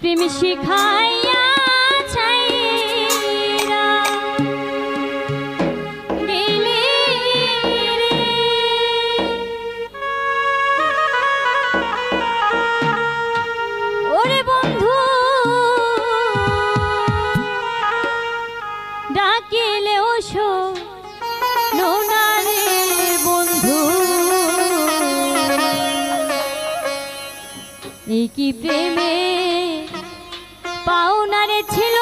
প্রেম শিখাইয়া ডাকিলেও শো নোনারে বন্ধু এই কি প্রেমে পাওনারে ছিল